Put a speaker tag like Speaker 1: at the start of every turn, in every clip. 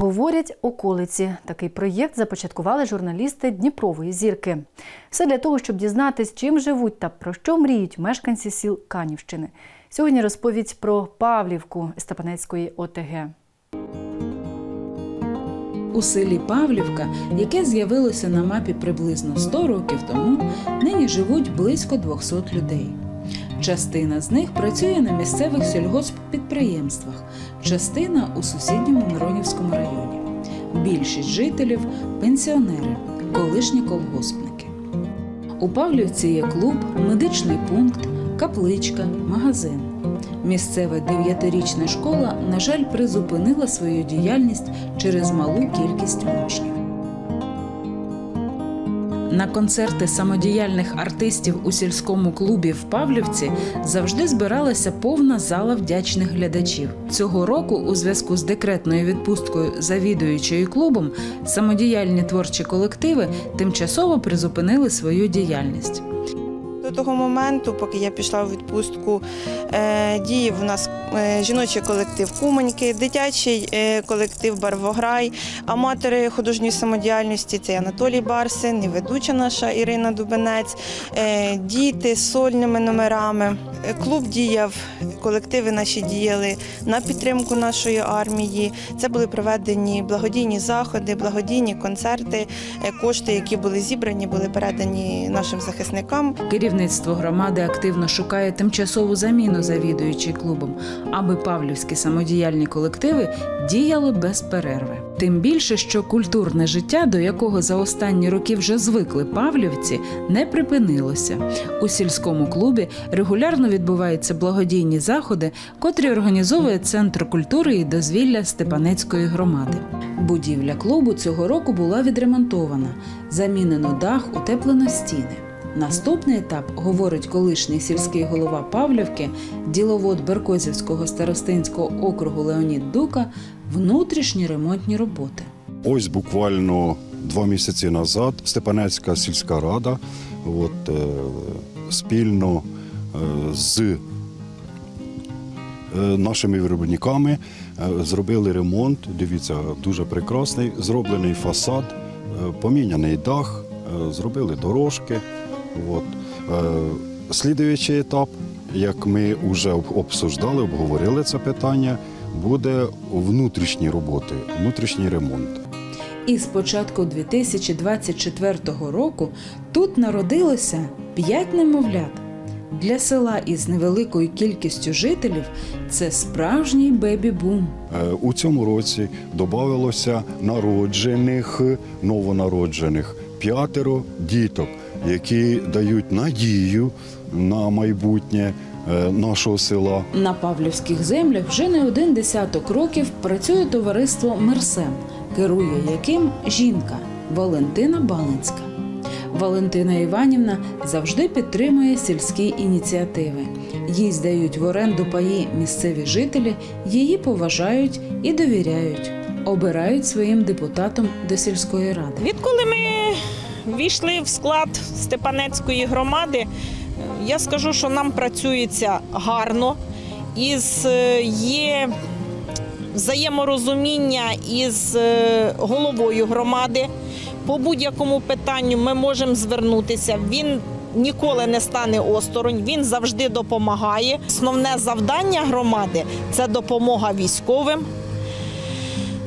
Speaker 1: Говорять околиці. Такий проєкт започаткували журналісти Дніпрової зірки. Все для того, щоб дізнатись, чим живуть та про що мріють мешканці сіл Канівщини. Сьогодні розповідь про Павлівку Степанецької ОТГ.
Speaker 2: У селі Павлівка, яке з'явилося на мапі приблизно 100 років тому, нині живуть близько 200 людей. Частина з них працює на місцевих сільгосппідприємствах, частина у сусідньому Миронівському районі. Більшість жителів пенсіонери, колишні колгоспники. У Павлівці є клуб, медичний пункт, капличка, магазин. Місцева дев'ятирічна школа, на жаль, призупинила свою діяльність через малу кількість учнів. На концерти самодіяльних артистів у сільському клубі в Павлівці завжди збиралася повна зала вдячних глядачів. Цього року, у зв'язку з декретною відпусткою завідуючої клубом, самодіяльні творчі колективи тимчасово призупинили свою діяльність.
Speaker 3: До того моменту, поки я пішла у відпустку, е, діяв у нас е, жіночий колектив Куманьки, дитячий е, колектив Барвограй, аматори художньої самодіяльності це Анатолій Барсин і ведуча наша Ірина Дубенець, діти з сольними номерами. Клуб діяв, колективи наші діяли на підтримку нашої армії. Це були проведені благодійні заходи, благодійні концерти. Кошти, які були зібрані, були передані нашим захисникам.
Speaker 2: Керівництво громади активно шукає тимчасову заміну завідуючий клубом, аби павлівські самодіяльні колективи діяли без перерви. Тим більше, що культурне життя, до якого за останні роки вже звикли павлівці, не припинилося. У сільському клубі регулярно відбуваються благодійні заходи, котрі організовує Центр культури і дозвілля Степанецької громади. Будівля клубу цього року була відремонтована, замінено дах, утеплено стіни. Наступний етап, говорить колишній сільський голова Павлівки, діловод Беркозівського старостинського округу Леонід Дука, внутрішні ремонтні роботи.
Speaker 4: Ось буквально два місяці назад Степанецька сільська рада от, е, спільно е, з е, нашими виробниками е, зробили ремонт. Дивіться, дуже прекрасний. Зроблений фасад, е, поміняний дах, зробили дорожки. От. Е, Слідуючий етап, як ми вже обсуждали, обговорили це питання, буде внутрішні роботи, внутрішній ремонт.
Speaker 2: І з початку 2024 року тут народилося п'ять немовлят. Для села із невеликою кількістю жителів це справжній бебі-бум.
Speaker 4: Е, У цьому році додавалося народжених, новонароджених п'ятеро діток, які дають надію на майбутнє е, нашого села.
Speaker 2: На Павлівських землях вже не один десяток років працює товариство Мерсем, керує яким жінка Валентина Балинська. Валентина Іванівна завжди підтримує сільські ініціативи. Їй здають в оренду паї місцеві жителі, її поважають і довіряють, обирають своїм депутатом до сільської ради.
Speaker 5: Відколи ми війшли в склад Степанецької громади, я скажу, що нам працюється гарно, із е, є взаєморозуміння із е, головою громади. По будь-якому питанню ми можемо звернутися. Він ніколи не стане осторонь, він завжди допомагає. Основне завдання громади це допомога військовим,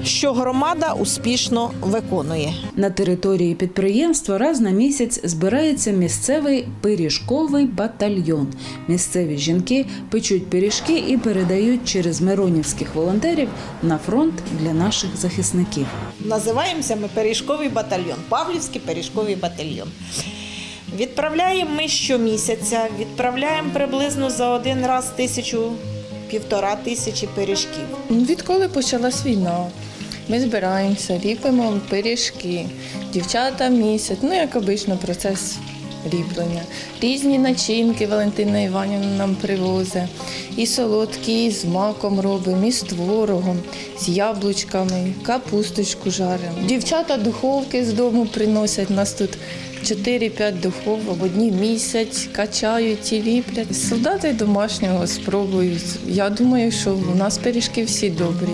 Speaker 5: що громада успішно виконує.
Speaker 2: На території підприємства раз на місяць збирається місцевий пиріжковий батальйон. Місцеві жінки печуть пиріжки і передають через миронівських волонтерів на фронт для наших захисників.
Speaker 5: Називаємося ми пиріжковий батальйон, Павлівський пиріжковий батальйон. Відправляємо ми щомісяця, відправляємо приблизно за один раз тисячу, півтора тисячі пиріжків.
Speaker 6: Відколи почалась війна, ми збираємося, ліпимо пиріжки, дівчата місяць, ну як обично, процес ліплення. Різні начинки Валентина Іванівна нам привозить. І солодкі, і з маком робимо, і з творогом, з яблучками, капусточку жаримо. Дівчата духовки з дому приносять. Нас тут 4-5 духовок, одні місяць, качають і ліплять. Солдати домашнього спробують. Я думаю, що у нас пиріжки всі добрі.